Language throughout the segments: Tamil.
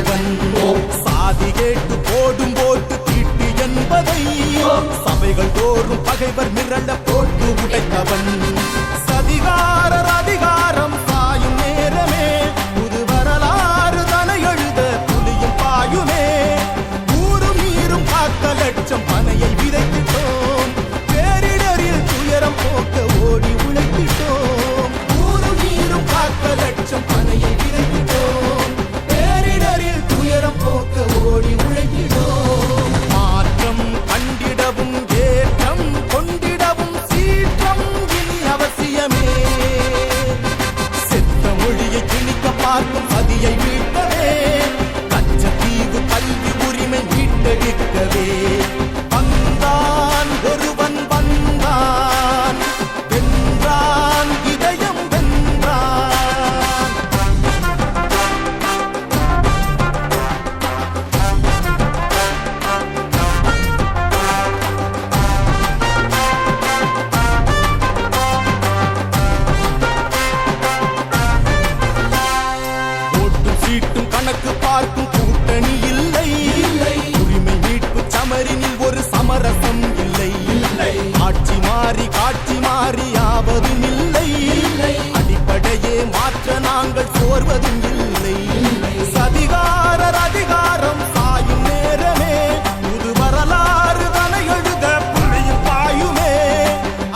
செய்தவன் சாதி கேட்டு போடும் போட்டு தீட்டு என்பதை. சபைகள் தோறும் பகைவர் மிரண்ட சீட்டும் பார்க்கும் கூட்டணி இல்லை. உரிமை மீட்பு சமரினில் ஒரு சமரசம் இல்லை. ஆட்சி மாறி காட்சி மாறி ஆவதும் இல்லை. அடிப்படையே மாற்ற நாங்கள் சோர்வதும் இல்லை. சதிகாரர் அதிகாரம் சாயும் நேரமே. புது வரலாறு தலை எழுத புள்ளியில் பாயுமே.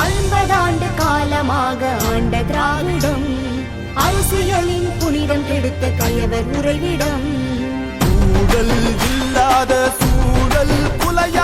ஐம்பதாண்டு காலமாக ஆண்ட திராவிடம் அரசியலின் புனிதம் கெடுத்த கயவர் உறைவிடம். சூழல் இல்லாத சூழல் புலையா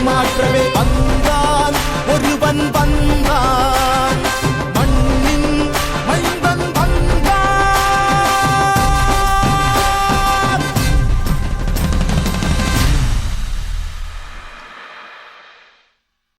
మాత్రమే అందా